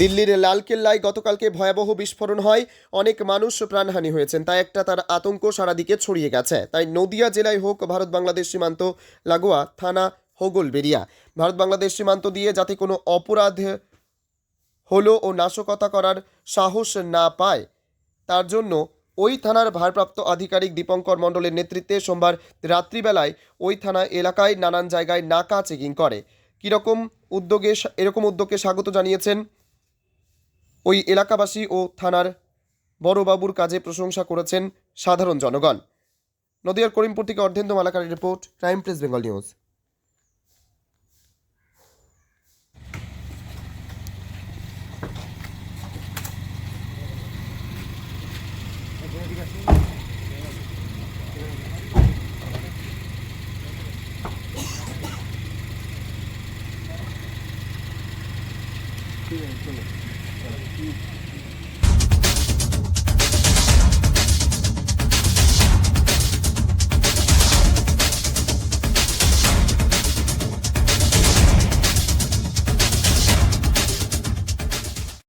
দিল্লির লালকেল্লায় গতকালকে ভয়াবহ বিস্ফোরণ হয়। অনেক মানুষ প্রাণহানি হয়েছেন। তাই একটা তার আতঙ্ক সারা দিকে ছড়িয়ে গেছে। তাই নদিয়া জেলায় হোক, ভারত বাংলাদেশ সীমান্ত, লাগোয়া থানা হোগলবেরিয়া ভারত বাংলাদেশ সীমান্ত দিয়ে যাতে কোনো অপরাধ হলো ও নাশকতা করার সাহস না পায়, তার জন্য ওই থানার ভারপ্রাপ্ত আধিকারিক দীপঙ্কর মণ্ডলের নেতৃত্বে সোমবার রাত্রিবেলায় ওই থানা এলাকায় নানান জায়গায় নাকা চেকিং করে। কীরকম উদ্যোগে এরকম উদ্যোগকে স্বাগত জানিয়েছেন ওই এলাকাবাসী ও থানার বড়বাবুর কাজে প্রশংসা করেছেন সাধারণ জনগণ নদিয়ার করিমপুর থেকে অর্ধেন্দ্র মালাকারের report, crime press Bengal news Thank you. Thank you.